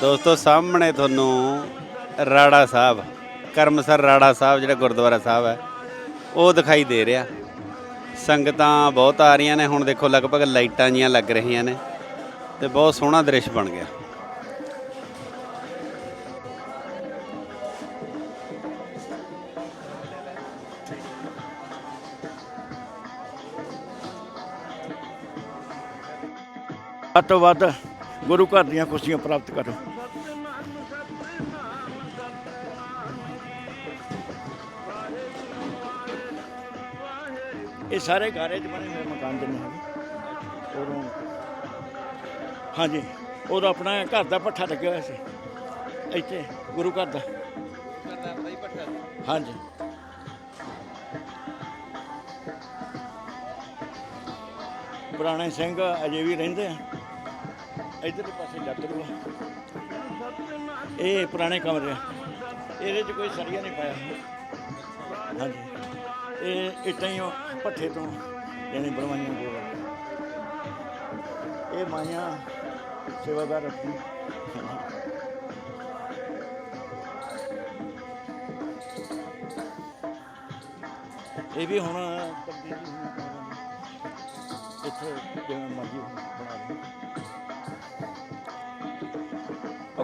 ਦੋਸਤੋ, ਸਾਹਮਣੇ ਤੁਹਾਨੂੰ ਰਾੜਾ ਸਾਹਿਬ, ਕਰਮਸਰ ਰਾੜਾ ਸਾਹਿਬ, ਜਿਹੜਾ ਗੁਰਦੁਆਰਾ ਸਾਹਿਬ ਹੈ, ਉਹ ਦਿਖਾਈ ਦੇ ਰਿਹਾ। ਸੰਗਤਾਂ ਬਹੁਤ ਆ ਰਹੀਆਂ ਨੇ, ਹੁਣ ਦੇਖੋ ਲਗਭਗ ਲਾਈਟਾਂ ਜੀਆਂ ਲੱਗ ਰਹੀਆਂ ਨੇ ਤੇ ਬਹੁਤ ਸੋਹਣਾ ਦ੍ਰਿਸ਼ ਬਣ ਗਿਆ। ਵੱਧ ਤੋਂ ਵੱਧ ਗੁਰੂ ਘਰ ਦੀਆਂ ਖੁਸ਼ੀਆਂ ਪ੍ਰਾਪਤ ਕਰੋ। ਇਹ ਸਾਰੇ ਘਾਰੇ 'ਚ ਬਣੇ ਹੋਏ ਮਕਾਨ ਦੇ ਹਨ ਉਦੋਂ ਹਾਂਜੀ, ਉਦੋਂ ਆਪਣਾ ਘਰ ਦਾ ਪੱਠਾ ਲੱਗਿਆ ਹੋਇਆ ਸੀ। ਇੱਥੇ, ਗੁਰੂ ਘਰ ਦਾ। ਹਾਂਜੀ। ਪੁਰਾਣੇ ਸਿੰਘ ਅਜੇ ਵੀ ਰਹਿੰਦੇ ਆ। ਇਧਰਲੇ ਪਾਸੇ ਜਾਤਰੂ ਆ ਇਹ ਪੁਰਾਣੇ ਕਮਰੇ ਆ। ਇਹਦੇ 'ਚ ਕੋਈ ਸਰੀਆ ਨਹੀਂ ਪਾਇਆ। ਹਾਂਜੀ। ਇਹ ਇੱਟਾਂ ਹੀ ਉਹ ਭੱਠੇ ਤੋਂ, ਯਾਨੀ ਬਣਵਾਈਆਂ ਗਏ ਇਹ ਮਾਈਆਂ ਸੇਵਾਦਾਰ ਰੱਖੀ ਇਹ ਵੀ ਹੁਣ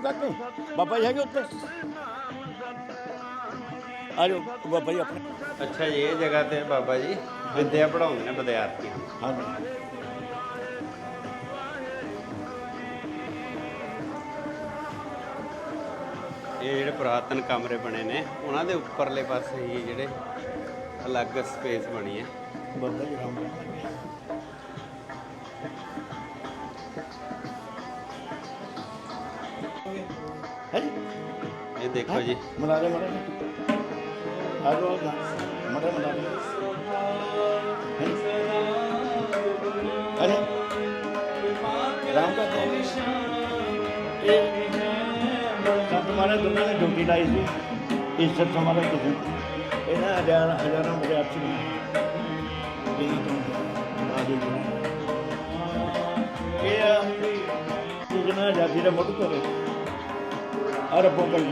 ਕਾਕੇ ਬਾਬਾ ਜੀ ਹੈਗੇ ਉੱਤੇ ਆ ਜਾਓ ਬਾਬਾ ਜੀ ਆਪਣੇ। ਅੱਛਾ ਜੀ ਇਹ ਜਗ੍ਹਾ ਤੇ ਬਾਬਾ ਜੀ ਵਿਦਿਆ ਪੜਾਉਂਦੇ ਨੇ ਵਿਦਿਆਰਥੀ। ਹਾਂਜੀ ਇਹ ਜਿਹੜੇ ਪੁਰਾਤਨ ਕਮਰੇ ਬਣੇ ਨੇ ਉਹਨਾਂ ਦੇ ਉੱਪਰਲੇ ਪਾਸੇ ਹੀ ਜਿਹੜੇ ਅਲੱਗ ਸਪੇਸ ਬਣੀ ਹੈ। ਬਾਬਾ ਜੀ ਰਾਮ। ਦੇਖੋ ਜੀ। ਮਨਾ ਦੇ ਮਨਾ ਆ ਜਾਓ ਮਨਾ ਮਨਾ ਅਰੇ। ਰਾਮ ਦਾ। ਇਹ ਸੰਤ ਮਾਰੇ ਦੋਨਾਂ ਨੇ ਡਿਊਟੀ ਲਾਈ ਸੀ। ਇੱਜ਼ਤ ਹਮਾਰਾ ਕਿਸੇ ਇਹਨਾਂ ਹਜ਼ਾਰਾਂ ਹਜ਼ਾਰਾਂ ਵਿਦਿਆਰਥੀ ਨੇ ਜਿਹਨਾਂ ਤੋਂ ਆਦੀ ਇਹ ਪੂਜਨਾ ਜਾਤੀ ਦੇ ਮੁੱਢ ਤੋਂ ਅਰਬੋਂ ਕੋਲ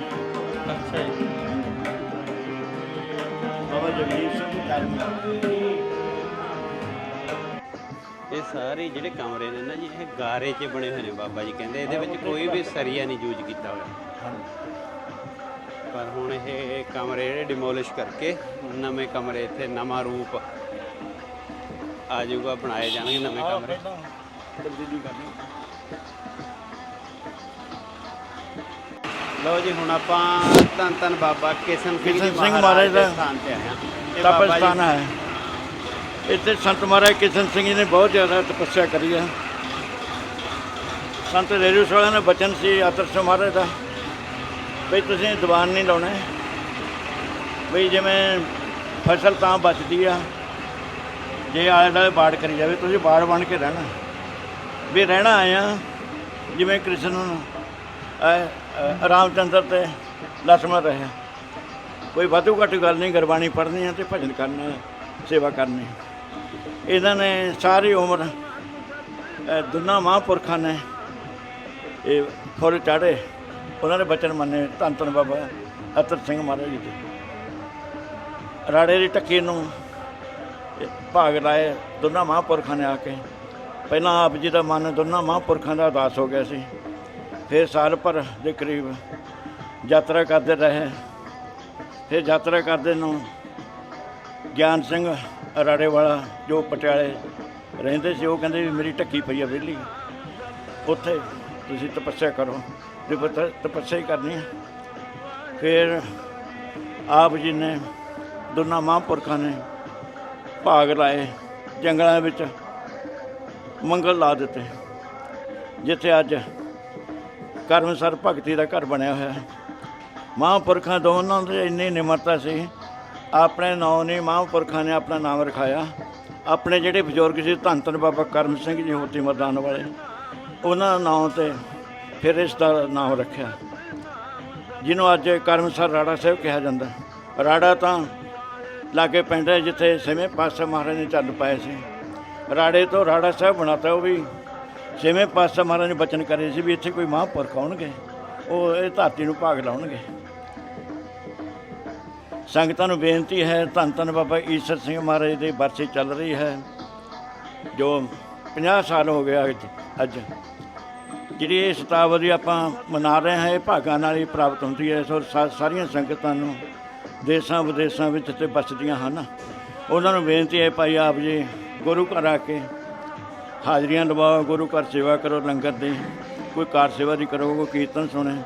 ਅੱਛਾ ਜੀ। ਬਾਬਾ ਜਗਦੀਸ਼ ਸਿੰਘ ਜੀ ਕਾਰਨ ਇਹ ਸਾਰੇ ਜਿਹੜੇ ਕਮਰੇ ਨੇ ਨਾ ਜੀ ਇਹ ਗਾਰੇ 'ਚ ਬਣੇ ਹੋਏ ਨੇ ਬਾਬਾ ਜੀ ਕਹਿੰਦੇ। ਇਹਦੇ ਵਿੱਚ ਕੋਈ ਵੀ ਸਰੀਆ ਨਹੀਂ ਯੂਜ਼ ਕੀਤਾ ਹੋਇਆ। ਪਰ ਹੁਣ ਇਹ ਕਮਰੇ ਜਿਹੜੇ ਡਿਮੋਲਿਸ਼ ਕਰਕੇ ਨਵੇਂ ਕਮਰੇ ਇੱਥੇ ਨਵਾਂ ਰੂਪ ਆ ਜਾਊਗਾ ਬਣਾਏ ਜਾਣਗੇ ਨਵੇਂ ਕਮਰੇ। ਲਓ ਜੀ ਹੁਣ ਆਪਾਂ ਧੰਨ ਧੰਨ ਬਾਬਾ ਕਿਸ਼ਨ ਸਿੰਘ ਕਿਸ਼ਨ ਸਿੰਘ ਮਹਾਰਾਜ ਦੇ ਸਥਾਨ ਤੇ ਆਏ ਹਾਂ। ਤਪਸਥਾਨ ਹੈ। ਇੱਥੇ ਸੰਤ ਮਹਾਰਾਜ ਕਿਸ਼ਨ ਸਿੰਘ ਜੀ ਨੇ ਬਹੁਤ ਜ਼ਿਆਦਾ ਤਪੱਸਿਆ ਕਰੀ ਹੈ ਸੰਤ ਰੇਰੂ ਵਾਲਿਆਂ ਨੇ ਬਚਨ ਸੀ ਆਦਰਸ਼ ਮਹਾਰਾਜ ਦਾ ਵੀ ਤੁਸੀਂ ਦੀਵਾਨ ਨਹੀਂ ਲਾਉਣਾ। ਵੀ ਜਿਵੇਂ ਫਸਲ ਤਾਂ ਬਚਦੀ ਆ ਜੇ ਆਲੇ ਦੁਆਲੇ ਬਾੜ ਕਰੀ ਜਾਵੇ ਤੁਸੀਂ ਬਾੜ ਬਣ ਕੇ ਰਹਿਣਾ। ਵੀ ਰਹਿਣਾ ਆਇਆ ਜਿਵੇਂ ਕ੍ਰਿਸ਼ਨ ਨੂੰ ਰਾਮਚੰਦਰ ਤੇ ਲక్ష్మణ ਰਹੇ। ਕੋਈ ਵਾਧੂ ਘੱਟ ਗੱਲ ਨਹੀਂ, ਗੁਰਬਾਣੀ ਪੜ੍ਹਨੀ ਹੈ ਤੇ ਭਜਨ ਕਰਨਾ, ਸੇਵਾ ਕਰਨੀ। ਇਹਨਾਂ ਨੇ ਸਾਰੀ ਉਮਰ ਦੁਨਾ ਮਹਾਂਪੁਰਖਾਂ ਨੇ ਇਹ ਫੁੱਲ ਚਾੜੇ। ਉਹਨਾਂ ਦੇ ਬਚਨ ਮੰਨੇ ਧੰਨ ਧੰਨ ਬਾਬਾ ਅਤਰ ਸਿੰਘ ਮਹਾਰਾਜ ਜੀ ਦੇ। ਰਾੜੇ ਦੀ ਟੱਕੀ ਨੂੰ ਭਾਗ ਲਾਏ ਦੋਨਾਂ ਮਹਾਂਪੁਰਖਾਂ ਨੇ ਆ ਕੇ। ਪਹਿਲਾਂ ਆਪ ਜੀ ਦਾ ਮਨ ਦੋਨਾਂ ਮਹਾਂਪੁਰਖਾਂ ਦਾ ਉਦਾਸ ਹੋ ਗਿਆ ਸੀ। ਫਿਰ ਸਾਲ ਭਰ ਦੇ ਕਰੀਬ ਯਾਤਰਾ ਕਰਦੇ ਰਹੇ। ਫਿਰ ਯਾਤਰਾ ਕਰਦੇ ਨੂੰ ਗਿਆਨ ਸਿੰਘ ਅਰਾੜੇ ਵਾਲਾ ਜੋ ਪਟਿਆਲੇ ਰਹਿੰਦੇ ਸੀ, ਉਹ ਕਹਿੰਦੇ ਵੀ ਮੇਰੀ ਢੱਕੀ ਪਈ ਆ ਵਿਹਲੀ। ਉੱਥੇ ਤੁਸੀਂ ਤਪੱਸਿਆ ਕਰੋ। ਜੇ ਤਪੱਸਿਆ ਹੀ ਕਰਨੀ ਹੈ ਫਿਰ ਆਪ ਜੀ ਨੇ ਦੋਨਾਂ ਮਹਾਂਪੁਰਖਾਂ ਨੇ ਭਾਗ ਲਾਏ। ਜੰਗਲਾਂ ਵਿੱਚ ਮੰਗਲ ਲਾ ਦਿੱਤੇ। ਜਿੱਥੇ ਅੱਜ ਕਰਮਸਰ ਭਗਤੀ ਦਾ ਘਰ ਬਣਿਆ ਹੋਇਆ ਹੈ। ਮਹਾਂਪੁਰਖਾਂ ਦੋਨਾਂ ਦੇ ਇੰਨੀ ਨਿਮਰਤਾ ਸੀ। ਆਪਣੇ ਨਾਂ ਨੇ ਮਹਾਂਪੁਰਖਾਂ ਨੇ ਆਪਣਾ ਨਾਮ ਰਖਾਇਆ। ਆਪਣੇ ਜਿਹੜੇ ਬਜ਼ੁਰਗ ਸੀ, ਧੰਨ ਧੰਨ ਬਾਬਾ ਕਰਮ ਸਿੰਘ ਜੀ ਹੋਤੀ ਮਰਦਾਨ ਵਾਲੇ, ਉਹਨਾਂ ਦਾ ਨਾਂ ਤੇ ਫਿਰ ਇਸ ਦਾ ਨਾਮ ਰੱਖਿਆ। ਜਿਹਨੂੰ ਅੱਜ ਕਰਮਸਰ ਰਾੜਾ ਸਾਹਿਬ ਕਿਹਾ ਜਾਂਦਾ ਰਾੜਾ ਤਾਂ ਲਾਗੇ ਪਿੰਡ ਹੈ ਜਿੱਥੇ ਛੇਵੇਂ ਪਾਤਸ਼ਾਹ ਮਹਾਰਾਜ ਨੇ ਚੱਲ ਪਾਏ ਸੀ। ਰਾੜੇ ਤੋਂ ਰਾੜਾ ਸਾਹਿਬ ਬਣਾਤਾ, ਉਹ ਵੀ ਛੇਵੇਂ ਪਾਤਸ਼ਾਹ ਮਹਾਰਾਜ ਨੇ ਬਚਨ ਕਰੇ ਸੀ ਵੀ ਇੱਥੇ ਕੋਈ ਮਹਾਂਪੁਰਖ ਆਉਣਗੇ, ਉਹ ਇਹ ਧਰਤੀ ਨੂੰ ਭਾਗ ਲਾਉਣਗੇ। ਸੰਗਤਾਂ ਨੂੰ ਬੇਨਤੀ ਹੈ, ਧੰਨ ਧੰਨ ਬਾਬਾ ਈਸ਼ਰ ਸਿੰਘ ਮਹਾਰਾਜ ਦੀ ਬਰਸੀ ਚੱਲ ਰਹੀ ਹੈ, ਜੋ 50 ਸਾਲ ਹੋ ਗਿਆ ਅੱਜ ਅੱਜ। ਜਿਹੜੀ ਇਹ ਸ਼ਤਾਬਦੀ ਆਪਾਂ ਮਨਾ ਰਹੇ ਹਾਂ, ਇਹ ਭਾਗਾਂ ਨਾਲ ਹੀ ਪ੍ਰਾਪਤ ਹੁੰਦੀ ਹੈ, ਸੋ ਸਾ- ਸਾਰੀਆਂ ਸੰਗਤਾਂ ਨੂੰ ਦੇਸ਼ਾਂ ਵਿਦੇਸ਼ਾਂ ਵਿੱਚ ਤੇ ਬਸਦੀਆਂ ਹਨ। ਉਹਨਾਂ ਨੂੰ ਬੇਨਤੀ ਹੈ ਭਾਈ ਆਪ ਜੀ, ਗੁਰੂ ਘਰ ਆ ਕੇ ਹਾਜ਼ਰੀਆਂ ਲਵਾਓ ਗੁਰੂ ਘਰ ਸੇਵਾ ਕਰੋ, ਲੰਗਰ ਦੀ, ਕੋਈ ਕਾਰ ਸੇਵਾ ਦੀ ਕਰੋ, ਕੋਈ ਕੀਰਤਨ ਸੁਣੇ।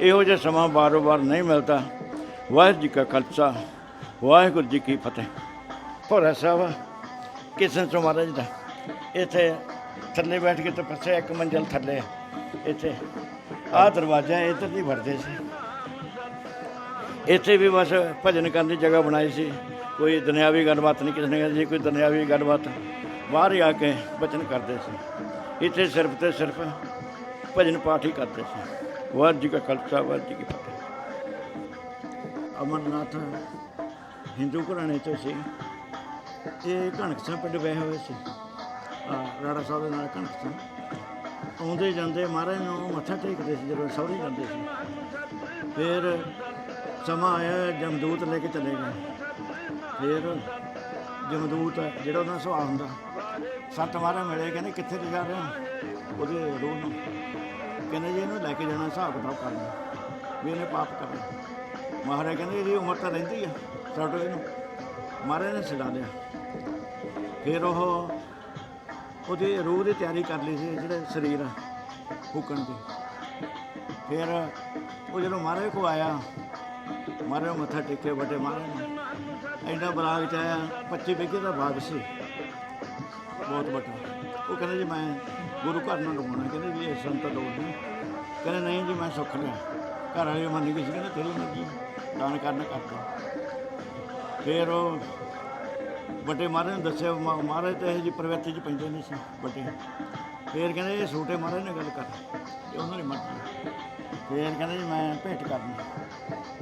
ਇਹੋ ਜਿਹਾ ਸਮਾਂ ਬਾਰੋ-ਬਾਰ ਨਹੀਂ ਮਿਲਦਾ। ਵਾਹਿਗੁਰੂ ਜੀ ਕਾ ਖਾਲਸਾ, ਵਾਹਿਗੁਰੂ ਜੀ ਕੀ ਫਤਿਹ। ਭੋਰਾ ਸਾਹਿਬ ਕਿਸ਼ਨ ਤੋਂ ਮਹਾਰਾਜ ਦਾ? ਇੱਥੇ ਥੱਲੇ ਬੈਠ ਕੇ ਤਪੱਸਿਆ ਇੱਕ ਮੰਜ਼ਲ ਥੱਲੇ, ਇੱਥੇ। ਆਹ ਦਰਵਾਜ਼ਾ ਇੱਧਰ ਦੀ ਵੜਦੇ ਸੀ। ਇੱਥੇ ਵੀ ਬਸ ਭਜਨ ਕਰਨ ਦੀ ਜਗ੍ਹਾ ਬਣਾਈ ਸੀ। ਕੋਈ ਦੁਨਿਆਵੀ ਗੱਲਬਾਤ ਨਹੀਂ, ਕਿਸੇ ਨੇ ਜੀ ਕੋਈ ਦੁਨਿਆਵੀ ਗੱਲਬਾਤ। ਬਾਹਰ ਹੀ ਆ ਕੇ ਬਚਨ ਕਰਦੇ ਸੀ। ਇੱਥੇ ਸਿਰਫ ਤੇ ਸਿਰਫ ਭਜਨ ਪਾਠ ਹੀ ਕਰਦੇ ਸੀ। ਵਾਹਿਗੁਰੂ ਜੀ ਕਾ ਖਾਲਸਾ, ਵਾਹਿਗੁਰੂ ਜੀ ਕੀ ਫਤਿਹ। ਅਮਰਨਾਥ ਹਿੰਦੂ ਘਰਾਣੇ ਤੋਂ ਸੀ। ਇਹ ਕਣਕਸਾਂ ਪਿੰਡ ਬਹਿ ਹੋਏ ਸੀ। ਆ ਰਾੜਾ ਸਾਹਿਬ ਦੇ ਨਾਲ ਕਣਕਸਾਂ ਆਉਂਦੇ ਜਾਂਦੇ ਮਹਾਰਾਜ ਨੂੰ ਮੱਥਾ ਟੇਕਦੇ ਸੀ, ਜਦੋਂ ਸਹੁਰੇ ਜਾਂਦੇ ਸੀ। ਫਿਰ ਸਮਾਂ ਆਇਆ, ਜਮਦੂਤ ਲੈ ਕੇ ਚਲੇ ਗਏ। ਫਿਰ ਜਮਦੂਤ, ਜਿਹੜਾ ਉਹਨਾਂ ਸੁਭਾਅ ਹੁੰਦਾ ਸੱਤ ਮਹਾਰਾਜ ਮਿਲੇ, ਕਹਿੰਦੇ ਕਿੱਥੇ ਲੈ ਜਾ ਰਹੇ ਹੋ? ਉਹਦੇ ਰੂਹ ਨੂੰ। ਕਹਿੰਦੇ ਜੀ ਇਹਨੂੰ ਲੈ ਕੇ ਜਾਣਾ, ਹਿਸਾਬ ਕਿਤਾਬ ਕਰਨਾ ਵੀ ਇਹਨੇ ਪਾਪ ਕਰਨਾ। ਮਹਾਰਾਜ ਕਹਿੰਦੇ ਇਹਦੀ ਉਮਰ ਤਾਂ ਰਹਿੰਦੀ ਆ ਛੱਡੋ ਇਹਨੂੰ ਮਹਾਰਾਜ ਨੇ ਛਡਾ ਲਿਆ। ਫਿਰ ਉਹ ਉਹਦੀ ਰੂਹ ਦੀ ਤਿਆਰੀ ਕਰ ਲਈ ਸੀ, ਜਿਹੜੇ ਸਰੀਰ ਫੂਕਣ ਦੀ। ਫਿਰ ਉਹ ਜਦੋਂ ਮਹਾਰਾਜ ਕੋ ਆਇਆ, ਮਹਾਰਾਜ ਮੱਥਾ ਟੇਕੇ ਵੱਡੇ ਮਹਾਰਾਜ ਨੇ। ਐਡਾ ਬਰਾਗ ਚ ਆਇਆ 25 ਵਿਗੇ ਦਾ ਬਾਗ ਸੀ। ਬਹੁਤ ਵੱਡਾ। ਉਹ ਕਹਿੰਦੇ ਜੀ ਮੈਂ ਗੁਰੂ ਘਰ ਨੂੰ ਲਵਾਉਣਾ ਕਹਿੰਦੇ ਵੀ ਇਹ ਸੰਤ ਲੋੜ ਨਹੀਂ ਕਹਿੰਦੇ ਨਹੀਂ ਜੀ ਮੈਂ ਸੁੱਖ ਲਿਆ। ਘਰ ਵਾਲੇ ਮੰਨ ਗਏ ਸੀ ਕਹਿੰਦੇ ਤੇਰੀ ਮਰਜ਼ੀ ਹੈ, ਦਾਨ ਕਰਨਾ ਕਰਦਾ ਫਿਰ ਉਹ ਵੱਡੇ ਮਹਾਰਾਜ ਨੇ ਦੱਸਿਆ ਮਹਾਰਾਜ ਤਾਂ ਇਹ ਜੀ ਪ੍ਰਵਿਰਤੀ 'ਚ ਪੈਂਦੇ ਨਹੀਂ ਸੀ ਵੱਡੇ। ਫਿਰ ਕਹਿੰਦੇ ਇਹ ਛੋਟੇ ਮਹਾਰਾਜ ਨਾਲ ਗੱਲ ਕਰ। ਇਹ ਉਹਨਾਂ ਦੀ ਮਰਜ਼ੀ। ਹੈ। ਫਿਰ ਕਹਿੰਦੇ ਜੀ ਮੈਂ ਭੇਟ ਕਰਨੀ।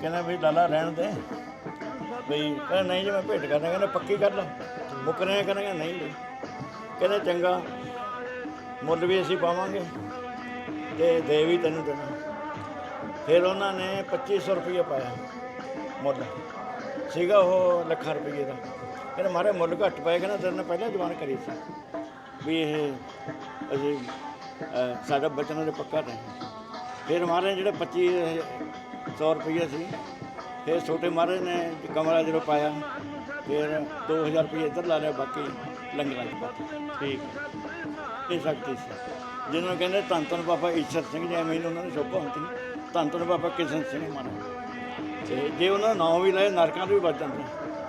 ਕਹਿੰਦਾ ਵੀ ਲਾਲਾ ਰਹਿਣ ਦੇ। ਬਈ ਕਹਿੰਦਾ ਨਹੀਂ ਜੀ ਮੈਂ ਭੇਟ ਕਰਨਾ। ਕਹਿੰਦਾ ਪੱਕੀ ਕਰ ਲੈ ਮੁੱਕ ਰਿਹਾ ਕਹਿੰਦਾ ਨਹੀਂ ਜੀ। ਕਹਿੰਦੇ ਚੰਗਾ, ਮੁੱਲ ਵੀ ਅਸੀਂ ਪਾਵਾਂਗੇ ਤੇ ਦੇ ਵੀ ਤੈਨੂੰ ਦੇਣਾ। ਫਿਰ ਉਹਨਾਂ ਨੇ 2500 ਰੁਪਏ ਪਾਇਆ ਮੁੱਲ। ਸੀਗਾ ਉਹ ਲੱਖਾਂ ਰੁਪਏ ਦਾ। ਕਹਿੰਦੇ ਮਾਰੇ ਮੁੱਲ ਘੱਟ ਪਾਇਆ, ਕਹਿੰਦਾ ਤੇਰੇ ਨੇ ਪਹਿਲਾਂ ਜਵਾਨ ਕਰੀ ਸੀ ਵੀ ਇਹ, ਅਸੀਂ ਸਾਡਾ ਬਚਨ ਦੇ ਪੱਕਾ ਨਹੀਂ। ਫਿਰ ਮਾਰੇ ਜਿਹੜੇ 2500 ਰੁਪਏ ਸੀ, ਫਿਰ ਛੋਟੇ ਮਹਾਰਾਜ ਨੇ ਕਮਰਾ ਜਦੋਂ ਪਾਇਆ, ਫਿਰ 2000 ਰੁਪਏ ਇੱਧਰ ਲਾ ਲਿਆ ਬਾਕੀ। ਲੰਗਰਾਂ ਚ ਪਾ ਠੀਕ ਇਹ ਸ਼ਕਤੀ ਸੀ ਜਿਹਨੂੰ ਕਹਿੰਦੇ ਧੰਨ ਧੰਨ ਬਾਬਾ ਈਸ਼ਰ ਸਿੰਘ ਜੀ ਐਵੇਂ ਹੀ ਉਹਨਾਂ ਦੀ ਸ਼ੋਭਾ ਹੁੰਦੀ ਧੰਨ ਧੰਨ ਬਾਬਾ ਕਿਸ਼ਨ ਸਿੰਘ ਮਹਾਰਾਜ। ਤੇ ਜੇ ਉਹਨਾਂ ਦਾ ਨਾਮ ਵੀ ਲਏ ਨਰਕਾਂ ਤੋਂ ਵੀ ਬਚ ਜਾਂਦੇ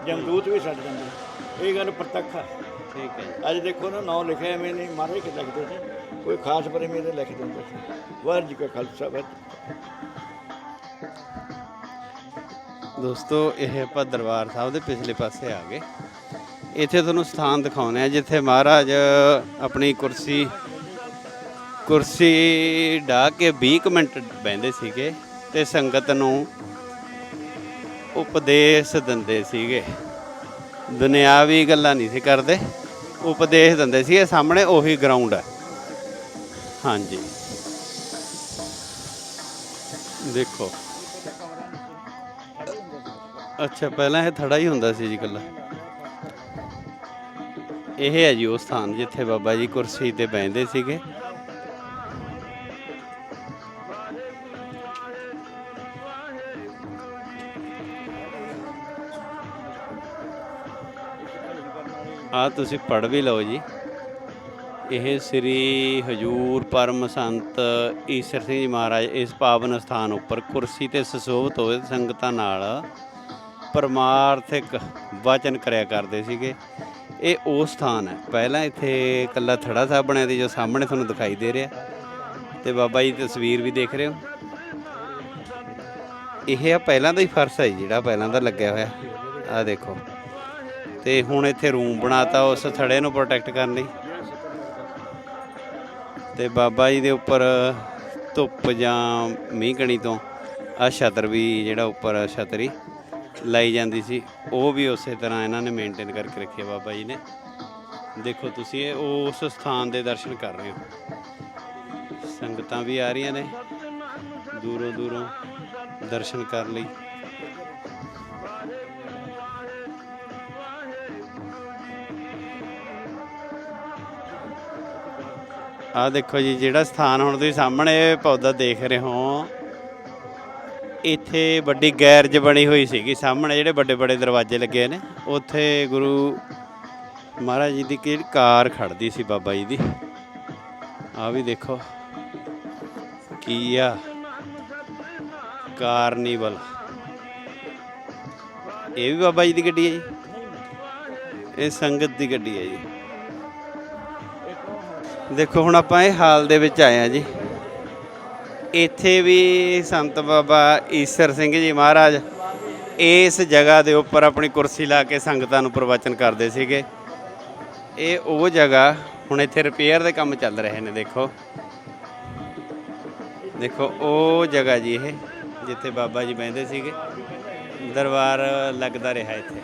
ਜਮਦੂਤ ਵੀ ਛੱਡ ਜਾਂਦੇ ਇਹ ਗੱਲ ਪ੍ਰਤੱਖ ਆ। ਠੀਕ ਹੈ ਅੱਜ ਦੇਖੋ ਨਾ ਨਾਮ ਲਿਖਿਆ ਐਵੇਂ ਨਹੀਂ। ਮਹਾਰਾਜ ਕਿ ਲਿਖਦੇ ਸੀ ਕੋਈ ਖਾਸ ਬਰੇ ਮੇਰੇ ਲਿਖ ਦਿੰਦੇ ਸੀ ਵਾਹਿਗੁਰੂ ਜੀ ਕਾ ਖਾਲਸਾ ਵਾਹਿਗੁਰੂ। ਦੋਸਤੋ ਇਹ ਆਪਾਂ ਦਰਬਾਰ ਸਾਹਿਬ ਦੇ ਪਿਛਲੇ ਪਾਸੇ ਆ ਗਏ। ਇੱਥੇ ਤੁਹਾਨੂੰ ਸਥਾਨ ਦਿਖਾਉਨੇ ਆ ਜਿੱਥੇ ਮਹਾਰਾਜ ਆਪਣੀ ਕੁਰਸੀ ਕੁਰਸੀ ਢਾ ਕੇ 20 ਕੁ ਮਿੰਟ ਬਹਿੰਦੇ ਸੀਗੇ ਤੇ ਸੰਗਤ ਨੂੰ ਉਪਦੇਸ਼ ਦਿੰਦੇ ਸੀਗੇ। ਦੁਨਿਆਵੀ ਗੱਲਾਂ ਨਹੀਂ ਸੀ ਕਰਦੇ, ਉਪਦੇਸ਼ ਦਿੰਦੇ ਸੀ, ਇਹ ਸਾਹਮਣੇ ਉਹੀ ਗਰਾਊਂਡ ਹੈ। ਹਾਂਜੀ। ਦੇਖੋ। ਅੱਛਾ, ਪਹਿਲਾਂ ਇਹ ਥੜਾ ਹੀ ਹੁੰਦਾ ਸੀ ਜੀ ਕੱਲਾ ਇਹ ਹੈ ਜੀ ਉਹ ਸਥਾਨ ਜਿੱਥੇ ਬਾਬਾ ਜੀ ਕੁਰਸੀ ਤੇ ਬੈਠਦੇ ਸੀਗੇ। ਆ ਤੁਸੀਂ ਪੜ ਵੀ ਲਓ ਜੀ। ਇਹ ਸ੍ਰੀ ਹਜੂਰ ਪਰਮ ਸੰਤ ਈਸ਼ਰ ਸਿੰਘ ਜੀ ਮਹਾਰਾਜ ਇਸ ਪਾਵਨ ਸਥਾਨ ਉੱਪਰ ਕੁਰਸੀ ਤੇ ਸੁਸ਼ੋਭਿਤ ਹੋਏ ਸੰਗਤਾਂ ਨਾਲ ਪਰਮਾਰਥਿਕ ਵਚਨ ਕਰਿਆ ਕਰਦੇ ਸੀਗੇ। ਇਹ ਉਹ ਸਥਾਨ ਹੈ। ਪਹਿਲਾਂ ਇੱਥੇ ਕੱਲਾ ਥੜਾ ਸਾਹਿਬ ਬਣਿਆ ਸੀ ਜੋ ਸਾਹਮਣੇ ਤੁਹਾਨੂੰ ਦਿਖਾਈ ਦੇ ਰਿਹਾ। ਤੇ ਬਾਬਾ ਜੀ ਦੀ ਤਸਵੀਰ ਵੀ ਦੇਖ ਰਹੇ ਹੋ। ਇਹ ਆ ਪਹਿਲਾਂ ਦਾ ਹੀ ਫਰਸ਼ ਹੈ ਜੀ, ਜਿਹੜਾ ਪਹਿਲਾਂ ਦਾ ਲੱਗਿਆ ਹੋਇਆ। ਆ ਦੇਖੋ। ਤੇ ਹੁਣ ਇੱਥੇ ਰੂਮ ਬਣਾਤਾ ਉਸ ਥੜੇ ਨੂੰ ਪ੍ਰੋਟੈਕਟ ਕਰਨ ਲਈ। ਤੇ ਬਾਬਾ ਜੀ ਦੇ ਉੱਪਰ ਧੁੱਪ ਜਾਂ ਮੀਂਹ ਕਣੀ ਤੋਂ ਆ ਛਤਰ ਵੀ ਜਿਹੜਾ ਉੱਪਰ ਛਤਰੀ ਲਾਈ ਜਾਂਦੀ ਸੀ। ਉਹ ਵੀ ਉਸੇ ਤਰ੍ਹਾਂ ਇਹਨਾਂ ਨੇ ਮੇਨਟੇਨ ਕਰਕੇ ਰੱਖਿਆ ਬਾਬਾ ਜੀ ਨੇ। ਦੇਖੋ ਤੁਸੀਂ ਇਹ ਉਸ ਸਥਾਨ ਦੇ ਦਰਸ਼ਨ ਕਰ ਰਹੇ ਹੋ। ਸੰਗਤਾਂ ਵੀ ਆ ਰਹੀਆਂ ਨੇ ਦੂਰੋਂ ਦੂਰੋਂ ਦਰਸ਼ਨ ਕਰਨ ਲਈ। ਆ ਦੇਖੋ ਜੀ, ਜਿਹੜਾ ਸਥਾਨ ਹੁਣ ਤੁਸੀਂ ਸਾਹਮਣੇ ਪੌਦਾ ਦੇਖ ਰਹੇ ਹੋ ਇੱਥੇ ਵੱਡੀ ਗੈਰਜ ਬਣੀ ਹੋਈ ਸੀਗੀ। ਸਾਹਮਣੇ ਜਿਹੜੇ ਵੱਡੇ ਵੱਡੇ ਦਰਵਾਜ਼ੇ ਲੱਗੇ ਨੇ, ਉੱਥੇ ਗੁਰੂ ਮਹਾਰਾਜ ਜੀ ਦੀ ਕਿਹੜੀ ਕਾਰ ਖੜਦੀ ਸੀ ਬਾਬਾ ਜੀ ਦੀ। ਆ ਵੀ ਦੇਖੋ, ਕੀ ਆ? ਕਾਰਨੀਵਲ। ਇਹ ਵੀ ਬਾਬਾ ਜੀ ਦੀ ਗੱਡੀ ਹੈ ਜੀ। ਇਹ ਸੰਗਤ ਦੀ ਗੱਡੀ ਹੈ ਜੀ। ਦੇਖੋ ਹੁਣ ਆਪਾਂ ਇਹ ਹਾਲ ਦੇ ਵਿੱਚ ਆਏ ਆ ਜੀ। ਇੱਥੇ ਵੀ ਸੰਤ ਬਾਬਾ ਈਸਰ ਸਿੰਘ ਜੀ ਮਹਾਰਾਜ ਇਸ ਜਗ੍ਹਾ ਦੇ ਉੱਪਰ ਆਪਣੀ ਕੁਰਸੀ ਲਾ ਕੇ ਸੰਗਤਾਂ ਨੂੰ ਪ੍ਰਵਚਨ ਕਰਦੇ ਸੀਗੇ। ਇਹ ਉਹ ਜਗ੍ਹਾ ਹੁਣ ਇੱਥੇ ਰਿਪੇਅਰ ਦੇ ਕੰਮ ਚੱਲ ਰਹੇ ਨੇ, ਦੇਖੋ। ਦੇਖੋ, ਉਹ ਜਗ੍ਹਾ ਜੀ ਇਹ, ਜਿੱਥੇ ਬਾਬਾ ਜੀ ਬਹਿੰਦੇ ਸੀਗੇ। ਦਰਬਾਰ ਲੱਗਦਾ ਰਿਹਾ ਇੱਥੇ।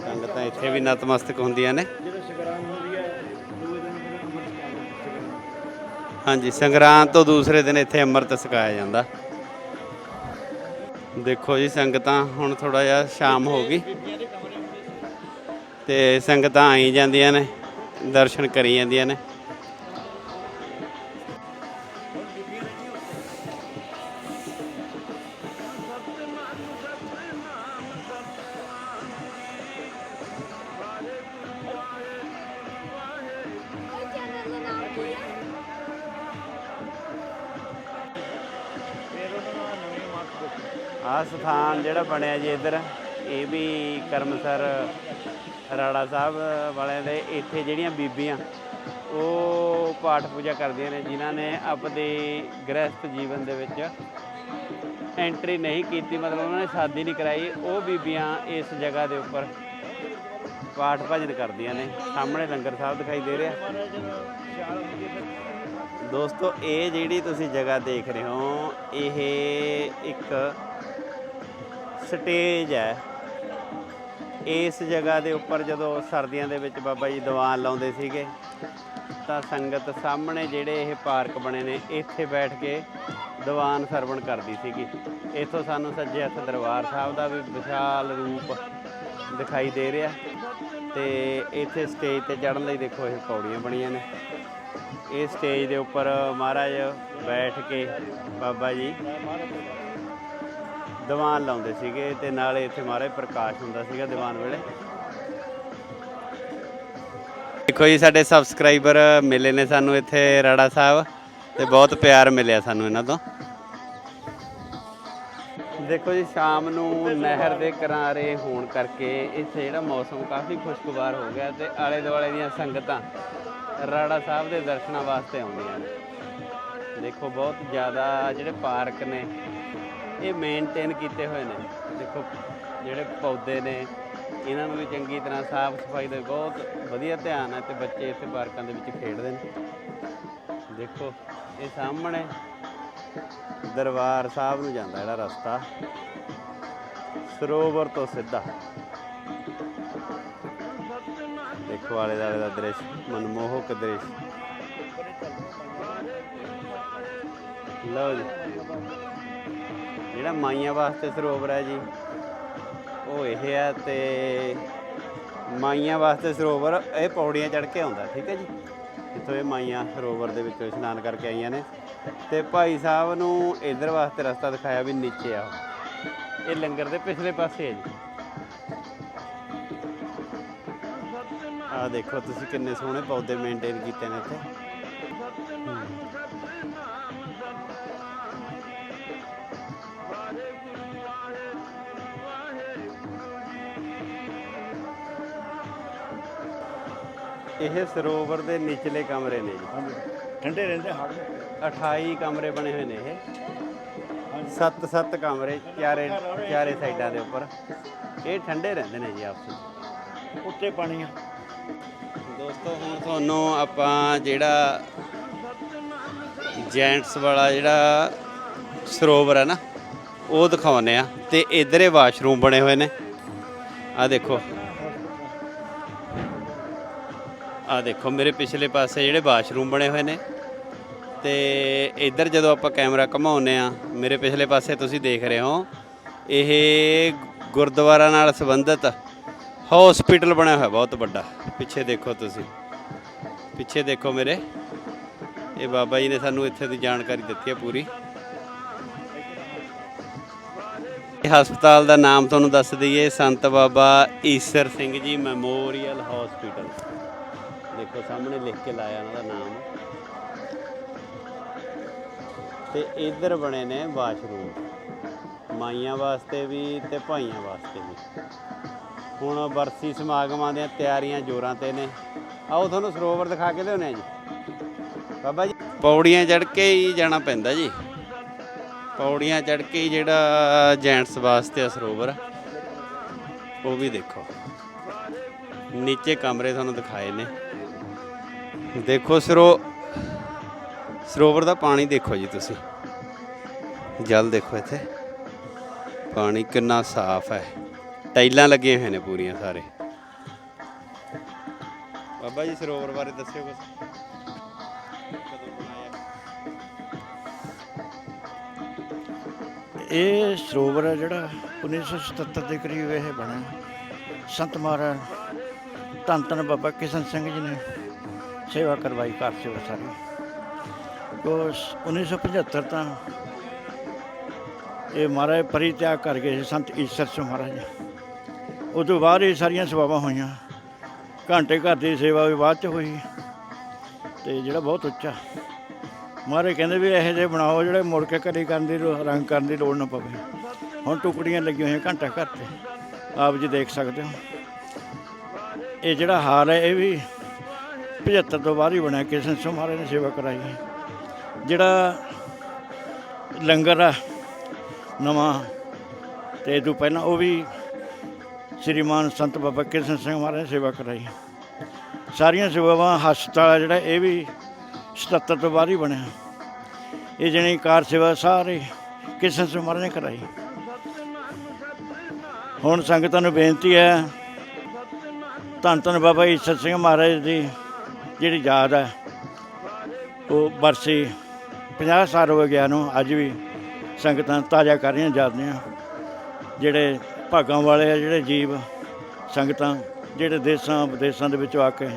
ਸੰਗਤਾਂ ਇੱਥੇ ਵੀ ਨਤਮਸਤਕ ਹੁੰਦੀਆਂ ਨੇ। ਜਦੋਂ ਸੰਗਰਾਮ ਹੁੰਦੀ ਹੈ ਹਾਂਜੀ, ਸੰਗਰਾਂਦ ਤੋਂ ਦੂਸਰੇ ਦਿਨ ਇੱਥੇ ਅੰਮ੍ਰਿਤ ਛਕਾਇਆ ਜਾਂਦਾ। ਦੇਖੋ ਜੀ, ਸੰਗਤਾਂ ਹੁਣ ਥੋੜਾ ਜਿਹਾ ਸ਼ਾਮ ਹੋ ਗਈ। ਤੇ ਸੰਗਤਾਂ ਆਈ ਜਾਂਦੀਆਂ ਨੇ, ਦਰਸ਼ਨ ਕਰੀ ਜਾਂਦੀਆਂ ਨੇ। ਬਣਿਆ ਜੀ ਇੱਧਰ। ਇਹ ਵੀ ਕਰਮਸਰ ਰਾੜਾ ਸਾਹਿਬ ਵਾਲਿਆਂ ਦੇ ਇੱਥੇ ਜਿਹੜੀਆਂ ਬੀਬੀਆਂ, ਉਹ ਪਾਠ ਪੂਜਾ ਕਰਦੀਆਂ ਨੇ, ਜਿਨ੍ਹਾਂ ਨੇ ਆਪਦੇ ਗ੍ਰਸਥ ਜੀਵਨ ਦੇ ਵਿੱਚ ਐਂਟਰੀ ਨਹੀਂ ਕੀਤੀ, ਮਤਲਬ ਉਹਨਾਂ ਨੇ ਸ਼ਾਦੀ ਨਹੀਂ ਕਰਾਈ, ਉਹ ਬੀਬੀਆਂ ਇਸ ਜਗ੍ਹਾ ਦੇ ਉੱਪਰ ਪਾਠ ਭਜਨ ਕਰਦੀਆਂ ਨੇ। ਸਾਹਮਣੇ ਲੰਗਰ ਸਾਹਿਬ ਦਿਖਾਈ ਦੇ ਰਿਹਾ। ਦੋਸਤੋ, ਇਹ ਜਿਹੜੀ ਤੁਸੀਂ ਜਗ੍ਹਾ ਦੇਖ ਰਹੇ ਹੋ, ਇਹ ਇੱਕ ਸਟੇਜ ਹੈ। ਇਸ ਜਗ੍ਹਾ ਦੇ ਉੱਪਰ ਜਦੋਂ ਸਰਦੀਆਂ ਦੇ ਵਿੱਚ ਬਾਬਾ ਜੀ ਦੀਵਾਨ ਲਾਉਂਦੇ ਸੀਗੇ, ਤਾਂ ਸੰਗਤ ਸਾਹਮਣੇ ਜਿਹੜੇ ਇਹ ਪਾਰਕ ਬਣੇ ਨੇ, ਇੱਥੇ ਬੈਠ ਕੇ ਦੀਵਾਨ ਸਰਵਣ ਕਰਦੀ ਸੀਗੀ। ਇੱਥੋਂ ਸਾਨੂੰ ਸੱਜੇ ਹੱਥ ਦਰਬਾਰ ਸਾਹਿਬ ਦਾ ਵੀ ਵਿਸ਼ਾਲ ਰੂਪ ਦਿਖਾਈ ਦੇ ਰਿਹਾ। ਤੇ ਇੱਥੇ ਸਟੇਜ ਤੇ ਚੜ੍ਹਨ ਲਈ ਦੇਖੋ, ਇਹ ਪੌੜੀਆਂ ਬਣੀਆਂ ਨੇ। ਇਹ ਸਟੇਜ ਦੇ ਉੱਪਰ ਮਹਾਰਾਜ ਬੈਠ ਕੇ ਬਾਬਾ ਜੀ ਦੀਵਾਨ ਲਾਉਂਦੇ ਸੀਗੇ ਤੇ ਨਾਲੇ ਇੱਥੇ ਮਹਾਰਾਜ ਪ੍ਰਕਾਸ਼ ਹੁੰਦਾ ਸੀਗਾ ਦੀਵਾਨ ਵੇਲੇ। ਦੇਖੋ ਜੀ, ਸਾਡੇ ਸਬਸਕ੍ਰਾਈਬਰ ਮਿਲੇ ਨੇ ਸਾਨੂੰ ਇੱਥੇ ਰਾੜਾ ਸਾਹਿਬ ਤੇ ਬਹੁਤ ਪਿਆਰ ਮਿਲਿਆ ਸਾਨੂੰ ਇਹਨਾਂ ਤੋਂ। ਦੇਖੋ ਜੀ, ਸ਼ਾਮ ਨੂੰ ਨਹਿਰ ਦੇ ਕਿਨਾਰੇ ਹੋਣ ਕਰਕੇ ਇੱਥੇ ਜਿਹੜਾ ਮੌਸਮ ਕਾਫੀ ਖੁਸ਼ਗਵਾਰ ਹੋ ਗਿਆ ਤੇ ਆਲੇ ਦੁਆਲੇ ਦੀਆਂ ਸੰਗਤਾਂ ਰਾੜਾ ਸਾਹਿਬ ਦੇ ਦਰਸ਼ਨਾਂ ਵਾਸਤੇ ਆਉਂਦੀਆਂ ਨੇ। ਦੇਖੋ, ਬਹੁਤ ਜ਼ਿਆਦਾ ਜਿਹੜੇ ਪਾਰਕ ਨੇ ਇਹ ਮੇਨਟੇਨ ਕੀਤੇ ਹੋਏ ਨੇ। ਦੇਖੋ, ਜਿਹੜੇ ਪੌਦੇ ਨੇ, ਇਹਨਾਂ ਨੂੰ ਵੀ ਚੰਗੀ ਤਰ੍ਹਾਂ ਸਾਫ਼ ਸਫ਼ਾਈ ਦਾ ਬਹੁਤ ਵਧੀਆ ਧਿਆਨ ਹੈ ਤੇ ਬੱਚੇ ਇੱਥੇ ਪਾਰਕਾਂ ਦੇ ਵਿੱਚ ਖੇਡਦੇ ਨੇ। ਦੇਖੋ, ਇਹ ਸਾਹਮਣੇ ਦਰਬਾਰ ਸਾਹਿਬ ਨੂੰ ਜਾਂਦਾ ਜਿਹੜਾ ਰਸਤਾ। ਸਰੋਵਰ ਤੋਂ ਸਿੱਧਾ। ਦੇਖੋ, ਆਲੇ ਦੁਆਲੇ ਦਾ ਦ੍ਰਿਸ਼, ਮਨਮੋਹਕ ਦ੍ਰਿਸ਼। ਲਓ ਜੀ। ਜਿਹੜਾ ਮਾਈਆਂ ਵਾਸਤੇ ਸਰੋਵਰ ਹੈ ਜੀ, ਉਹ ਇਹ ਹੈ ਤੇ ਮਾਈਆਂ ਵਾਸਤੇ ਸਰੋਵਰ, ਇਹ ਪੌੜੀਆਂ ਚੜ੍ਹ ਕੇ ਆਉਂਦਾ, ਠੀਕ ਹੈ ਜੀ? ਜਿੱਥੋਂ ਇਹ ਮਾਈਆਂ ਸਰੋਵਰ ਦੇ ਵਿੱਚੋਂ ਇਸ਼ਨਾਨ ਕਰਕੇ ਆਈਆਂ ਨੇ। ਤੇ ਭਾਈ ਸਾਹਿਬ ਨੂੰ ਇਧਰ ਵਾਸਤੇ ਰਸਤਾ ਦਿਖਾਇਆ ਵੀ ਨੀਚੇ ਆਓ ਇਹ ਲੰਗਰ ਦੇ ਪਿਛਲੇ ਪਾਸੇ ਹੈ ਜੀ। ਆ ਦੇਖੋ ਤੁਸੀਂ ਕਿੰਨੇ ਸੋਹਣੇ ਪੌਦੇ ਮੇਨਟੇਨ ਕੀਤੇ ਨੇ ਇੱਥੇ। ਇਹ ਸਰੋਵਰ ਦੇ ਨਿਚਲੇ ਕਮਰੇ ਨੇ ਜੀ। ਹਾਂਜੀ। ਠੰਡੇ ਰਹਿੰਦੇ ਹੜ 28 ਕਮਰੇ ਬਣੇ ਹੋਏ ਨੇ ਇਹ। ਸੱਤ ਸੱਤ ਕਮਰੇ ਚਾਰੇ ਚਾਰੇ ਸਾਈਡਾਂ ਦੇ ਉੱਪਰ। ਇਹ ਠੰਡੇ ਰਹਿੰਦੇ ਨੇ ਜੀ ਆਪਸ। ਵਿੱਚ ਉੱਤੇ ਪਾਣੀ ਆ? ਦੋਸਤੋ ਹੁਣ ਤੁਹਾਨੂੰ ਆਪਾਂ ਜਿਹੜਾ ਜੈਂਟਸ ਵਾਲਾ ਜਿਹੜਾ ਸਰੋਵਰ ਹੈ ਨਾ ਉਹ ਦਿਖਾਉਨੇ ਆ ਤੇ ਇਧਰ ਵਾਸ਼ਰੂਮ ਬਣੇ ਹੋਏ ਨੇ। ਆ ਦੇਖੋ। ਆ ਦੇਖੋ, ਮੇਰੇ ਪਿਛਲੇ ਪਾਸੇ ਜਿਹੜੇ ਵਾਸ਼ਰੂਮ ਬਣੇ ਹੋਏ ਨੇ। ਤੇ ਇੱਧਰ ਜਦੋਂ ਆਪਾਂ ਕੈਮਰਾ ਘਮਾਉਂਦੇ ਆ ਮੇਰੇ ਪਿਛਲੇ ਪਾਸੇ ਤੁਸੀਂ ਦੇਖ ਰਹੇ ਹੋ, ਇਹ ਗੁਰਦੁਆਰਾ ਨਾਲ ਸੰਬੰਧਿਤ ਹਸਪੀਟਲ ਬਣਿਆ ਹੋਇਆ, ਬਹੁਤ ਵੱਡਾ। ਪਿੱਛੇ ਦੇਖੋ ਤੁਸੀਂ। ਪਿੱਛੇ ਦੇਖੋ ਮੇਰੇ। ਇਹ ਬਾਬਾ ਜੀ ਨੇ ਸਾਨੂੰ ਇੱਥੇ ਦੀ ਜਾਣਕਾਰੀ ਦਿੱਤੀ ਹੈ ਪੂਰੀ। ਇਹ ਹਸਪਤਾਲ ਦਾ ਨਾਮ ਤੁਹਾਨੂੰ ਦੱਸ ਦਈਏ, ਸੰਤ ਬਾਬਾ ਈਸਰ ਸਿੰਘ ਜੀ ਮੈਮੋਰੀਅਲ ਹਸਪੀਟਲ ਦੇਖੋ, ਸਾਹਮਣੇ ਲਿਖ ਕੇ ਲਾਇਆ ਉਹਨਾਂ ਦਾ ਨਾਮ। ਤੇ ਇੱਧਰ ਬਣੇ ਨੇ ਵਾਸ਼ਰੂਮ। ਮਾਈਆਂ ਵਾਸਤੇ ਵੀ ਤੇ ਭਾਈਆਂ ਵਾਸਤੇ ਵੀ। ਹੁਣ ਬਰਸੀ ਸਮਾਗਮਾਂ ਦੀਆਂ ਤਿਆਰੀਆਂ ਜ਼ੋਰਾਂ ਤੇ ਨੇ। ਆਓ ਤੁਹਾਨੂੰ ਸਰੋਵਰ ਦਿਖਾ ਕੇ ਲਿਆਉਂਦੇ ਆ ਜੀ। ਬਾਬਾ ਜੀ, ਪੌੜੀਆਂ ਚੜ੍ਹ ਕੇ ਹੀ ਜਾਣਾ ਪੈਂਦਾ ਜੀ। ਪੌੜੀਆਂ ਚੜ੍ਹ ਕੇ ਹੀ ਜਿਹੜਾ ਜੈਂਟਸ ਵਾਸਤੇ ਆ ਸਰੋਵਰ, ਉਹ ਵੀ ਦੇਖੋ। ਨੀਚੇ ਕਮਰੇ ਤੁਹਾਨੂੰ ਦਿਖਾਏ ਨੇ। ਦੇਖੋ ਸਰੋ, ਸਰੋਵਰ ਦਾ ਪਾਣੀ ਦੇਖੋ ਜੀ ਤੁਸੀਂ। ਜਲ ਦੇਖੋ ਇੱਥੇ। ਪਾਣੀ ਕਿੰਨਾ ਸਾਫ਼ ਹੈ। ਟਾਈਲਾਂ ਲੱਗੀਆਂ ਹੋਈਆਂ ਨੇ ਪੂਰੀਆਂ ਸਾਰੇ। ਬਾਬਾ ਜੀ, ਸਰੋਵਰ ਬਾਰੇ ਦੱਸਿਓ ਕੁਝ ਇਹ ਸਰੋਵਰ ਹੈ ਜਿਹੜਾ 1977 ਦੇ ਕਰੀਬ ਇਹ ਬਣਿਆ। ਸੰਤ ਮਹਾਰਾਜ ਧੰਨ ਧੰਨ ਬਾਬਾ ਕਿਸ਼ਨ ਸਿੰਘ ਜੀ ਨੇ ਸੇਵਾ ਕਰਵਾਈ ਘਰ ਸੇਵਾ ਸਾਰੀ। ਉਸ 1975 ਤਾਂ ਇਹ ਮਹਾਰਾਜ ਪਰਿਤਿਆਗ ਕਰ ਗਏ ਸੀ ਸੰਤ ਈਸਰ ਸਿੰਘ ਮਹਾਰਾਜ। ਉਦੋਂ ਬਾਅਦ ਇਹ ਸਾਰੀਆਂ ਸੇਵਾਵਾਂ ਹੋਈਆਂ। ਘੰਟੇ ਘਰ ਦੀ ਸੇਵਾ ਵੀ ਬਾਅਦ ਚ ਹੋਈ। ਤੇ ਜਿਹੜਾ ਬਹੁਤ ਉੱਚਾ। ਮਹਾਰਾਜ ਕਹਿੰਦੇ ਵੀ ਇਹੋ ਜਿਹੇ ਬਣਾਓ ਜਿਹੜੇ ਮੁੜ ਕੇ ਘਰੇ ਕਰਨ ਦੀ ਲੋ- ਰੰਗ ਕਰਨ ਦੀ ਲੋੜ ਨਾ ਪਵੇ। ਹੁਣ ਟੁਕੜੀਆਂ ਲੱਗੀਆਂ ਹੋਈਆਂ ਘੰਟਾ ਘਰ ਤੇ। ਆਪ ਜੀ ਦੇਖ ਸਕਦੇ ਹੋ। ਇਹ ਜਿਹੜਾ ਹਾਲ ਹੈ, ਇਹ ਵੀ 75 ਤੋਂ ਬਾਅਦ ਹੀ ਬਣਿਆ ਕਿਸ਼ਨ ਸਿੰਘ ਮਹਾਰਾਜ ਨੇ ਸੇਵਾ ਕਰਾਈ ਹੈ। ਜਿਹੜਾ ਲੰਗਰ ਆ, ਨਵਾਂ, ਤੇ ਇਹ ਤੋਂ ਪਹਿਲਾਂ ਉਹ ਵੀ ਸ੍ਰੀਮਾਨ ਸੰਤ ਬਾਬਾ ਕਿਸ਼ਨ ਸਿੰਘ ਮਹਾਰਾਜ ਨੇ ਸੇਵਾ ਕਰਾਈ ਸਾਰੀਆਂ ਸੇਵਾਵਾਂ ਹਸਪਤਾਲ ਜਿਹੜਾ, ਇਹ ਵੀ 77 ਤੋਂ ਬਾਅਦ ਹੀ ਬਣਿਆ। ਇਹ ਜਣੀ ਕਾਰ ਸੇਵਾ ਸਾਰੇ ਕਿਸ਼ਨ ਸਿੰਘ ਮਹਾਰਾਜ ਨੇ ਕਰਾਈ। ਹੁਣ ਸੰਗਤਾਂ ਨੂੰ ਬੇਨਤੀ ਹੈ ਧੰਨ ਧੰਨ ਬਾਬਾ ਈਸਰ ਸਿੰਘ ਮਹਾਰਾਜ ਦੀ ਜਿਹੜੀ ਯਾਦ ਹੈ ਉਹ ਬਰਸੀ 50 ਸਾਲ ਹੋ ਗਿਆ ਨੂੰ ਅੱਜ ਵੀ ਸੰਗਤਾਂ ਤਾਜ਼ਾ ਕਰ ਰਹੀਆਂ ਜਾਂਦੀਆਂ ਜਿਹੜੇ ਭਾਗਾਂ ਵਾਲੇ ਆ, ਜਿਹੜੇ ਜੀਵ ਸੰਗਤਾਂ, ਜਿਹੜੇ ਦੇਸ਼ਾਂ, ਵਿਦੇਸ਼ਾਂ ਦੇ ਵਿੱਚੋਂ ਆ ਕੇ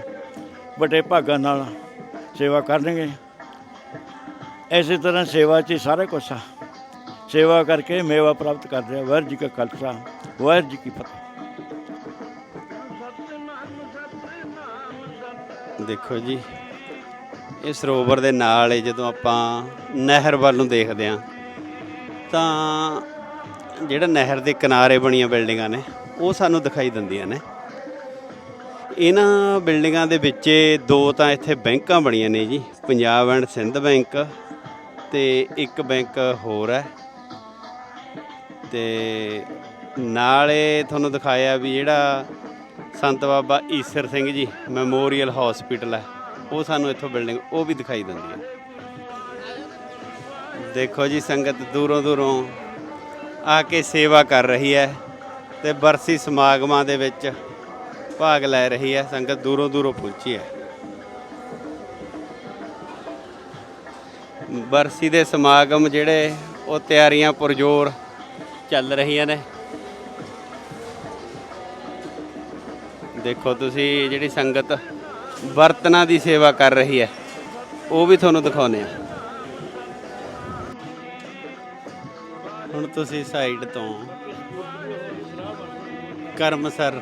ਵੱਡੇ ਭਾਗਾਂ ਨਾਲ ਸੇਵਾ ਕਰਨਗੇ। ਐਸੇ ਤਰ੍ਹਾਂ ਸੇਵਾ 'ਚ ਹੀ ਸਾਰਾ ਕੁਛ ਆ। ਸੇਵਾ ਕਰਕੇ ਮੇਵਾ ਪ੍ਰਾਪਤ ਕਰਦੇ ਆ। ਵਾਹਿਗੁਰੂ ਜੀ ਕਾ ਖਾਲਸਾ, ਵਾਹਿਗੁਰੂ ਜੀ ਕੀ ਫਤਿਹ। ਦੇਖੋ ਜੀ ਇਹ ਸਰੋਵਰ ਦੇ ਨਾਲ ਜਦੋਂ ਆਪਾਂ ਨਹਿਰ ਵੱਲ ਨੂੰ ਦੇਖਦੇ ਹਾਂ, ਤਾਂ ਜਿਹੜਾ ਨਹਿਰ ਦੇ ਕਿਨਾਰੇ ਬਣੀਆਂ ਬਿਲਡਿੰਗਾਂ ਨੇ, ਉਹ ਸਾਨੂੰ ਦਿਖਾਈ ਦਿੰਦੀਆਂ ਨੇ। ਇਹਨਾਂ ਬਿਲਡਿੰਗਾਂ ਦੇ ਵਿੱਚ ਦੋ ਤਾਂ ਇੱਥੇ ਬੈਂਕਾਂ ਬਣੀਆਂ ਨੇ ਜੀ, ਪੰਜਾਬ ਐਂਡ ਸਿੰਧ ਬੈਂਕ ਤੇ ਇੱਕ ਬੈਂਕ ਹੋਰ ਹੈ। ਤੇ ਨਾਲੇ ਤੁਹਾਨੂੰ ਦਿਖਾਇਆ ਵੀ ਜਿਹੜਾ ਸੰਤ ਬਾਬਾ ਈਸਰ ਸਿੰਘ ਜੀ ਮੈਮੋਰੀਅਲ ਹਸਪੀਟਲ ਹੈ। ਉਹ ਸਾਨੂੰ ਇੱਥੋਂ ਬਿਲਡਿੰਗ, ਉਹ ਵੀ ਦਿਖਾਈ ਦਿੰਦੀ ਹੈ। ਦੇਖੋ ਜੀ ਸੰਗਤ ਦੂਰੋਂ ਦੂਰੋਂ ਆ ਕੇ ਸੇਵਾ ਕਰ ਰਹੀ ਹੈ ਤੇ ਬਰਸੀ ਸਮਾਗਮਾਂ ਦੇ ਵਿੱਚ ਭਾਗ ਲੈ ਰਹੀ ਹੈ। ਸੰਗਤ ਦੂਰੋਂ ਦੂਰੋਂ ਪਹੁੰਚੀ ਹੈ। ਬਰਸੀ ਦੇ ਸਮਾਗਮ ਜਿਹੜੇ ਉਹ ਤਿਆਰੀਆਂ ਪੁਰਜੋਰ ਚੱਲ ਰਹੀਆਂ ਨੇ। ਦੇਖੋ ਤੁਸੀਂ ਜਿਹੜੀ ਸੰਗਤ ਬਰਤਨਾਂ ਦੀ ਸੇਵਾ ਕਰ ਰਹੀ ਹੈ, ਉਹ ਵੀ ਤੁਹਾਨੂੰ ਦਿਖਾਉਂਦੇ ਆ ਹੁਣ ਤੁਸੀਂ ਸਾਈਡ ਤੋਂ ਕਰਮਸਰ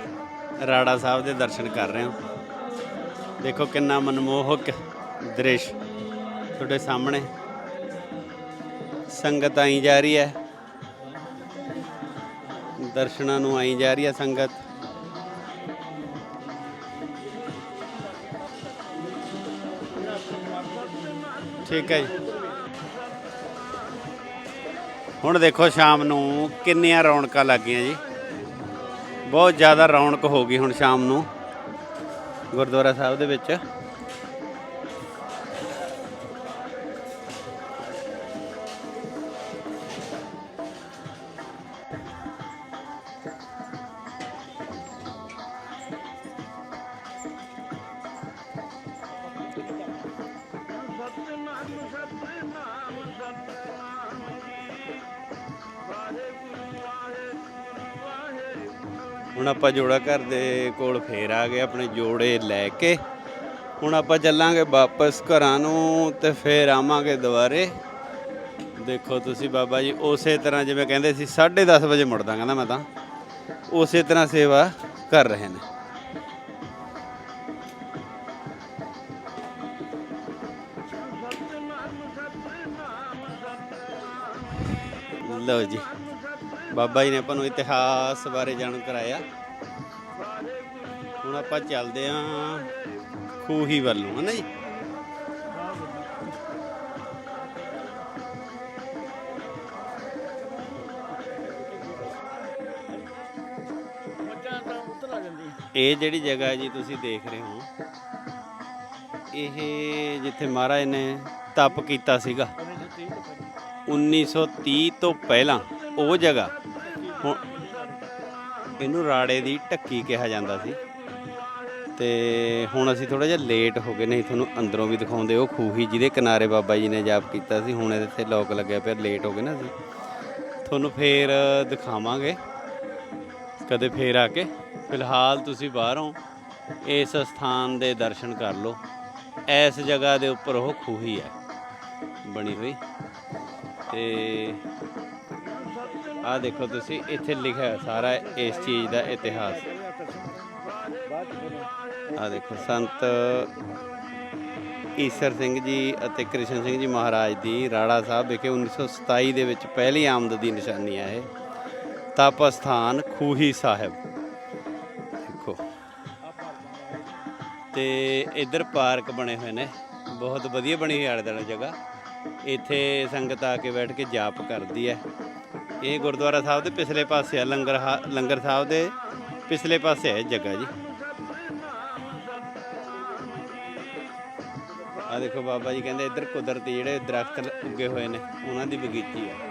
ਰਾੜਾ ਸਾਹਿਬ ਦੇ ਦਰਸ਼ਨ ਕਰ ਰਹੇ ਹੋ। ਦੇਖੋ ਕਿੰਨਾ ਮਨਮੋਹਕ ਦ੍ਰਿਸ਼ ਤੁਹਾਡੇ ਸਾਹਮਣੇ। ਸੰਗਤ ਆਈ ਜਾ ਰਹੀ ਹੈ। ਦਰਸ਼ਨਾਂ ਨੂੰ ਆਈ ਜਾ ਰਹੀ ਹੈ ਸੰਗਤ। ਠੀਕ ਹੈ ਜੀ। ਹੁਣ ਦੇਖੋ ਸ਼ਾਮ ਨੂੰ ਕਿੰਨੀਆਂ ਰੌਣਕਾਂ ਲੱਗੀਆਂ ਜੀ। ਬਹੁਤ ਜ਼ਿਆਦਾ ਰੌਣਕ ਹੋ ਗਈ ਹੁਣ ਸ਼ਾਮ ਨੂੰ ਗੁਰਦੁਆਰਾ ਸਾਹਿਬ ਦੇ ਵਿੱਚ। ਆਪਾਂ ਜੋੜਾ ਘਰ ਦੇ ਕੋਲ ਫੇਰ ਆ ਗਏ ਆਪਣੇ ਜੋੜੇ ਲੈ ਕੇ। ਹੁਣ ਆਪਾਂ ਚੱਲਾਂਗੇ ਵਾਪਸ ਘਰਾਂ ਨੂੰ ਤੇ ਫੇਰ ਆਵਾਂਗੇ ਦੁਬਾਰੇ। ਦੇਖੋ ਤੁਸੀਂ ਬਾਬਾ ਜੀ, ਉਸੇ ਤਰ੍ਹਾਂ ਜਿਵੇਂ ਕਹਿੰਦੇ ਸੀ 10:30 ਵਜੇ ਮੁੜਦਾ, ਕਹਿੰਦਾ ਮੈਂ ਤਾਂ। ਉਸੇ ਤਰ੍ਹਾਂ ਸੇਵਾ ਕਰ ਰਹੇ ਨੇ। ਲਓ ਜੀ, ਬਾਬਾ ਜੀ ਨੇ ਆਪਾਂ ਨੂੰ ਇਤਿਹਾਸ ਬਾਰੇ ਜਾਣੂ ਕਰਾਇਆ ਹੁਣ ਆਪਾਂ ਚੱਲਦੇ ਆਂ ਖੂਹੀ ਵੱਲ ਨੂੰ ਹਨਾ ਜੀ? ਇਹ ਜਿਹੜੀ ਜਗ੍ਹਾ ਜੀ, ਤੁਸੀਂ ਦੇਖ ਰਹੇ ਹੋ, ਇਹ ਜਿੱਥੇ ਮਹਾਰਾਜ ਨੇ ਤਪ ਕੀਤਾ ਸੀਗਾ 1930 ਤੋਂ ਪਹਿਲਾਂ ਉਹ ਜਗ੍ਹਾ, ਹੁਣ ਇਹਨੂੰ ਰਾੜੇ ਦੀ ਢੱਕੀ ਕਿਹਾ ਜਾਂਦਾ ਸੀ। ਤੇ ਹੁਣ ਅਸੀਂ ਥੋੜਾ ਜਿਹਾ ਲੇਟ ਹੋ ਗਏ ਨਹੀਂ ਤੁਹਾਨੂੰ ਅੰਦਰੋਂ ਵੀ ਦਿਖਾਉਂਦੇ ਉਹ ਖੂਹੀ ਜਿਹਦੇ ਕਿਨਾਰੇ ਬਾਬਾ ਜੀ ਨੇ ਜਾਪ ਕੀਤਾ ਸੀ, ਹੁਣ ਇਹਦੇ ਤੇ ਲੋਕ ਲੱਗਿਆ ਪਿਆ ਲੇਟ ਹੋ ਗਏ ਨਾ ਅਸੀਂ। ਤੁਹਾਨੂੰ ਫੇਰ ਦਿਖਾਵਾਂਗੇ, ਕਦੇ ਫੇਰ ਆ ਕੇ। ਫਿਲਹਾਲ ਤੁਸੀਂ ਬਾਹਰੋਂ ਇਸ ਸਥਾਨ ਦੇ ਦਰਸ਼ਨ ਕਰ ਲਓ। ਇਸ ਜਗ੍ਹਾ ਦੇ ਉੱਪਰ ਉਹ ਖੂਹੀ ਹੈ, ਬਣੀ ਹੋਈ। ਤੇ ਆ ਦੇਖੋ ਤੁਸੀਂ, ਇੱਥੇ ਲਿਖਿਆ ਸਾਰਾ ਇਸ ਚੀਜ਼ ਦਾ ਇਤਿਹਾਸ। ਆ ਦੇਖੋ, ਸੰਤ ਈਸਰ ਸਿੰਘ ਜੀ ਅਤੇ ਕ੍ਰਿਸ਼ਨ ਸਿੰਘ ਜੀ ਮਹਾਰਾਜ ਦੀ ਰਾੜਾ ਸਾਹਿਬ ਵਿਖੇ 1927 ਦੇ ਵਿੱਚ ਪਹਿਲੀ ਆਮਦ ਦੀ ਨਿਸ਼ਾਨੀ ਹੈ ਇਹ। ਤਪ ਸਥਾਨ ਖੂਹੀ ਸਾਹਿਬ। ਦੇਖੋ। ਤੇ ਇੱਧਰ ਪਾਰਕ ਬਣੇ ਹੋਏ ਨੇ। ਬਹੁਤ ਵਧੀਆ ਬਣੀ ਹੋਈ ਆਲੇ ਦੁਆਲੇ ਜਗ੍ਹਾ। ਇੱਥੇ ਸੰਗਤ ਆ ਕੇ ਬੈਠ ਕੇ ਜਾਪ ਕਰਦੀ ਹੈ। ਇਹ ਗੁਰਦੁਆਰਾ ਸਾਹਿਬ ਦੇ ਪਿਛਲੇ ਪਾਸੇ ਆ, ਲੰਗਰ ਲੰਗਰ ਸਾਹਿਬ ਦੇ ਪਿਛਲੇ ਪਾਸੇ ਹੈ ਇਹ ਜਗ੍ਹਾ ਜੀ। ਆ ਦੇਖੋ ਬਾਬਾ ਜੀ ਕਹਿੰਦੇ ਇੱਧਰ ਕੁਦਰਤੀ ਜਿਹੜੇ ਦਰਖਤ ਉੱਗੇ ਹੋਏ ਨੇ, ਉਹਨਾਂ ਦੀ ਬਗੀਚੀ ਹੈ।